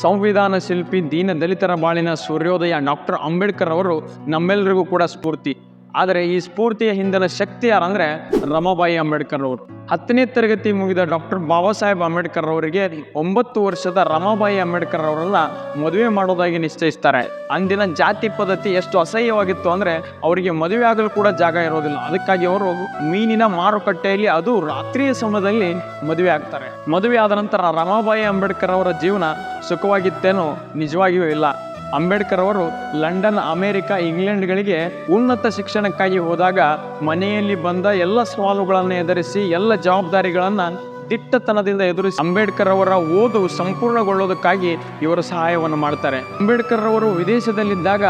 ಸಂವಿಧಾನ ಶಿಲ್ಪಿ ದೀನ ದಲಿತರ ಬಾಳಿನ ಸೂರ್ಯೋದಯ ಡಾಕ್ಟರ್ ಅಂಬೇಡ್ಕರ್ ಅವರು ನಮ್ಮೆಲ್ಲರಿಗೂ ಕೂಡ ಸ್ಫೂರ್ತಿ. ಆದರೆ ಈ ಸ್ಫೂರ್ತಿಯ ಹಿಂದಿನ ಶಕ್ತಿ ಯಾರಂದರೆ ರಮಾಬಾಯಿ ಅಂಬೇಡ್ಕರ್ ಅವರು. ಹತ್ತನೇ ತರಗತಿ ಮುಗಿದ ಡಾಕ್ಟರ್ ಬಾಬಾ ಸಾಹೇಬ್ ಅಂಬೇಡ್ಕರ್ ಅವರಿಗೆ ಒಂಬತ್ತು ವರ್ಷದ ರಮಾಬಾಯಿ ಅಂಬೇಡ್ಕರ್ ಅವರನ್ನ ಮದುವೆ ಮಾಡೋದಾಗಿ ನಿಶ್ಚಯಿಸ್ತಾರೆ. ಅಂದಿನ ಜಾತಿ ಪದ್ಧತಿ ಎಷ್ಟು ಅಸಹ್ಯವಾಗಿತ್ತು ಅಂದ್ರೆ ಅವರಿಗೆ ಮದುವೆ ಆಗಲು ಕೂಡ ಜಾಗ ಇರೋದಿಲ್ಲ. ಅದಕ್ಕಾಗಿ ಅವರು ಮೀನಿನ ಮಾರುಕಟ್ಟೆಯಲ್ಲಿ ಅದು ರಾತ್ರಿಯ ಸಮಯದಲ್ಲಿ ಮದುವೆ ಆಗ್ತಾರೆ. ಮದುವೆ ಆದ ನಂತರ ರಮಾಬಾಯಿ ಅಂಬೇಡ್ಕರ್ ಅವರ ಜೀವನ ಸುಖವಾಗಿತ್ತೇನೋ ನಿಜವಾಗಿಯೂ ಇಲ್ಲ. ಅಂಬೇಡ್ಕರ್ ಅವರು ಲಂಡನ್, ಅಮೆರಿಕ, ಇಂಗ್ಲೆಂಡ್ಗಳಿಗೆ ಉನ್ನತ ಶಿಕ್ಷಣಕ್ಕಾಗಿ ಹೋದಾಗ ಮನೆಯಲ್ಲಿ ಬಂದ ಎಲ್ಲ ಸವಾಲುಗಳನ್ನು ಎದುರಿಸಿ ಎಲ್ಲ ಜವಾಬ್ದಾರಿಗಳನ್ನು ದಿಟ್ಟತನದಿಂದ ಎದುರಿಸಿ ಅಂಬೇಡ್ಕರ್ ಅವರ ಓದು ಸಂಪೂರ್ಣಗೊಳ್ಳೋದಕ್ಕಾಗಿ ಇವರು ಸಹಾಯವನ್ನು ಮಾಡ್ತಾರೆ. ಅಂಬೇಡ್ಕರ್ ಅವರು ವಿದೇಶದಲ್ಲಿದ್ದಾಗ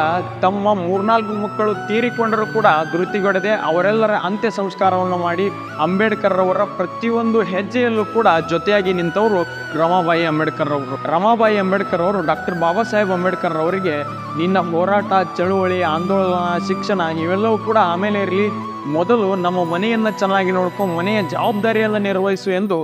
ತಮ್ಮ ಮೂರ್ನಾಲ್ಕು ಮಕ್ಕಳು ತೀರಿಕೊಂಡರೂ ಕೂಡ ಧೃತಿಗೊಡದೆ ಅವರೆಲ್ಲರ ಅಂತ್ಯ ಸಂಸ್ಕಾರವನ್ನು ಮಾಡಿ ಅಂಬೇಡ್ಕರ್ ಅವರ ಪ್ರತಿಯೊಂದು ಹೆಜ್ಜೆಯಲ್ಲೂ ಕೂಡ ಜೊತೆಯಾಗಿ ನಿಂತವರು ರಮಾಬಾಯಿ ಅಂಬೇಡ್ಕರ್ ಅವರು. ರಮಾಬಾಯಿ ಅಂಬೇಡ್ಕರ್ ಅವರು ಡಾಕ್ಟರ್ ಬಾಬಾ ಸಾಹೇಬ್ ಅಂಬೇಡ್ಕರ್ ಅವರಿಗೆ, ನಿನ್ನ ಹೋರಾಟ, ಚಳುವಳಿ, ಆಂದೋಲನ, ಶಿಕ್ಷಣ ಇವೆಲ್ಲವೂ ಕೂಡ ಆಮೇಲೆ ಇರಲಿ. ಮೊದಲು ನಮ್ಮ ಮನೆಯನ್ನು ಚೆನ್ನಾಗಿ ನೋಡ್ಕೊಂಡು ಮನೆಯ ಜವಾಬ್ದಾರಿಯನ್ನು ನಿರ್ವಹಿಸು ಎಂದು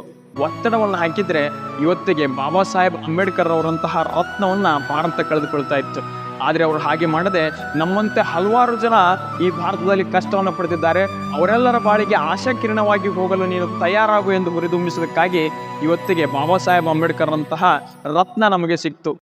ಒತ್ತಡವನ್ನು ಹಾಕಿದ್ರೆ ಇವತ್ತಿಗೆ ಬಾಬಾ ಸಾಹೇಬ್ ಅಂಬೇಡ್ಕರ್ ಅವರಂತಹ ರತ್ನವನ್ನು ಭಾರತ ಕಳೆದುಕೊಳ್ತಾ ಇತ್ತು. ಆದರೆ ಅವರು ಹಾಗೆ ಮಾಡದೆ ನಮ್ಮಂತೆ ಹಲವಾರು ಜನ ಈ ಭಾರತದಲ್ಲಿ ಕಷ್ಟವನ್ನು ಪಡೆದಿದ್ದಾರೆ ಅವರೆಲ್ಲರ ಬಾಳಿಗೆ ಆಶಾಕಿರಣವಾಗಿ ಹೋಗಲು ನೀನು ತಯಾರಾಗು ಎಂದು ಹುರಿದುಂಬಿಸೋದಕ್ಕಾಗಿ ಇವತ್ತಿಗೆ ಬಾಬಾ ಸಾಹೇಬ್ ಅಂಬೇಡ್ಕರ್ ಅಂತಹ ರತ್ನ ನಮಗೆ ಸಿಕ್ತು.